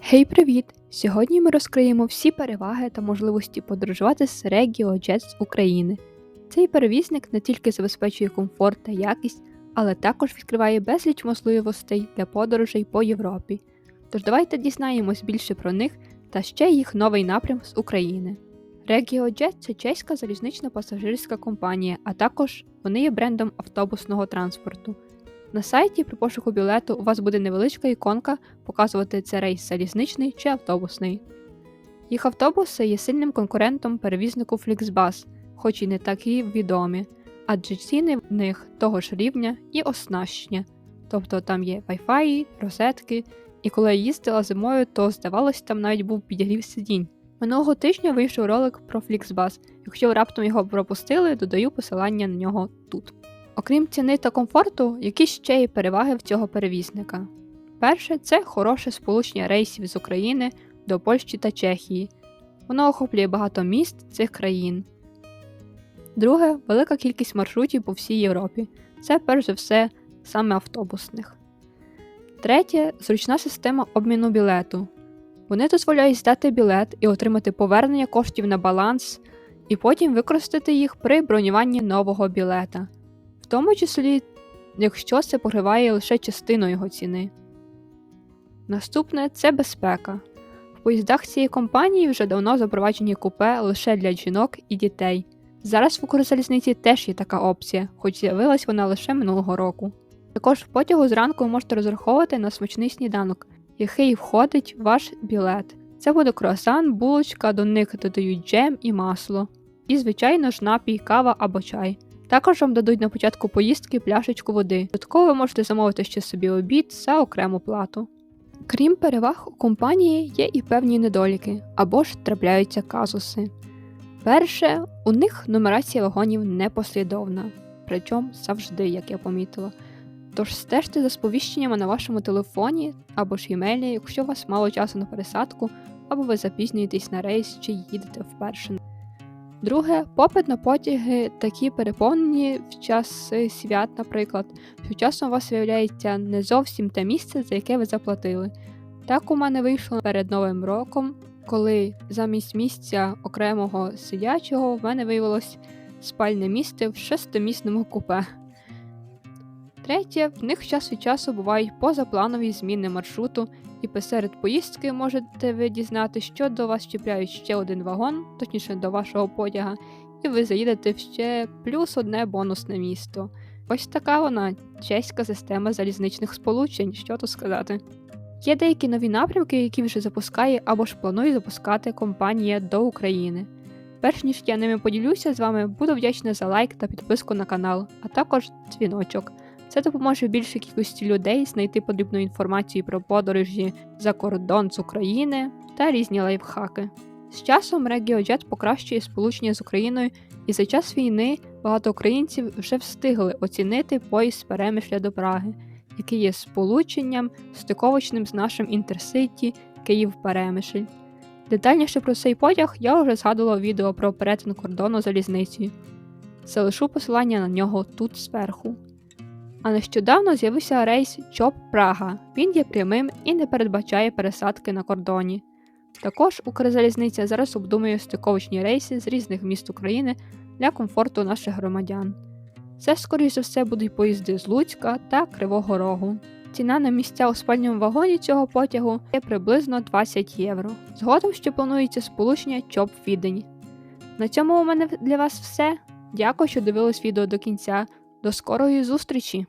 Гей, привіт! Сьогодні ми розкриємо всі переваги та можливості подорожувати з RegioJet з України. Цей перевізник не тільки забезпечує комфорт та якість, але також відкриває безліч можливостей для подорожей по Європі. Тож давайте дізнаємось більше про них та ще їх новий напрям з України. RegioJet – це чеська залізнична пасажирська компанія, а також вони є брендом автобусного транспорту. На сайті при пошуку білету у вас буде невеличка іконка показувати це рейс залізничний чи автобусний. Їх автобуси є сильним конкурентом перевізнику Flixbus, хоч і не такі відомі, адже ціни в них того ж рівня і оснащення, тобто там є Wi-Fi, розетки, і коли я їздила зимою, то здавалось, там навіть був підігрів сидінь. Минулого тижня вийшов ролик про Flixbus. Якщо раптом його пропустили, додаю посилання на нього тут. Окрім ціни та комфорту, які ще є переваги в цього перевізника. Перше, це хороше сполучення рейсів з України до Польщі та Чехії. Воно охоплює багато міст цих країн. Друге, велика кількість маршрутів по всій Європі. Це перш за все саме автобусних. Третє зручна система обміну білету. Вони дозволяють здати білет і отримати повернення коштів на баланс, і потім використати їх при бронюванні нового білета в тому числі, якщо це покриває лише частину його ціни. Наступне це безпека. В поїздах цієї компанії вже давно запроваджені купе лише для жінок і дітей. Зараз в Укрзалізниці теж є така опція, хоч з'явилась вона лише минулого року. Також в потягу зранку ви можете розраховувати на смачний сніданок, який входить в ваш білет. Це буде круасан, булочка, до них додають джем і масло. І, звичайно ж, напій, кава або чай. Також вам дадуть на початку поїздки пляшечку води. Додатково ви можете замовити ще собі обід за окрему плату. Крім переваг, у компанії є і певні недоліки або ж трапляються казуси. Перше, у них нумерація вагонів непослідовна, причому завжди, як я помітила. Тож стежте за сповіщеннями на вашому телефоні або ж імейлі, якщо у вас мало часу на пересадку, або ви запізнюєтесь на рейс чи їдете вперше. Друге, попит на потяги такі переповнені в час свят, наприклад, що часом у вас виявляється не зовсім те місце, за яке ви заплатили. Так у мене вийшло перед Новим роком, коли замість місця окремого сидячого в мене виявилось спальне місце в шестимісному купе. Третє, в них час від часу бувають позапланові зміни маршруту, і посеред поїздки можете ви дізнати, що до вас чіпляють ще один вагон, точніше до вашого потяга, і ви заїдете в ще плюс одне бонусне місто. Ось така вона чеська система залізничних сполучень, що тут сказати. Є деякі нові напрямки, які вже запускає або ж планує запускати компанія до України. Перш ніж я ними поділюся з вами, буду вдячна за лайк та підписку на канал, а також дзвіночок. Це допоможе більшій кількості людей знайти потрібну інформацію про подорожі за кордон з України та різні лайфхаки. З часом RegioJet покращує сполучення з Україною, і за час війни багато українців вже встигли оцінити поїзд перемишля до Праги, який є сполученням стиковочним з нашим інтерситі Київ-Перемишль. Детальніше про цей потяг я вже згадувала відео про перетин кордону залізницею. Залишу посилання на нього тут зверху. А нещодавно з'явився рейс Чоп Прага. Він є прямим і не передбачає пересадки на кордоні. Також Укрзалізниця зараз обдумує стиковочні рейси з різних міст України для комфорту наших громадян. Це, скоріш за все, будуть поїзди з Луцька та Кривого Рогу. Ціна на місця у спальному вагоні цього потягу є приблизно 20 євро. Згодом ще планується сполучення Чоп Відень. На цьому у мене для вас все. Дякую, що дивились відео до кінця. До скорої зустрічі!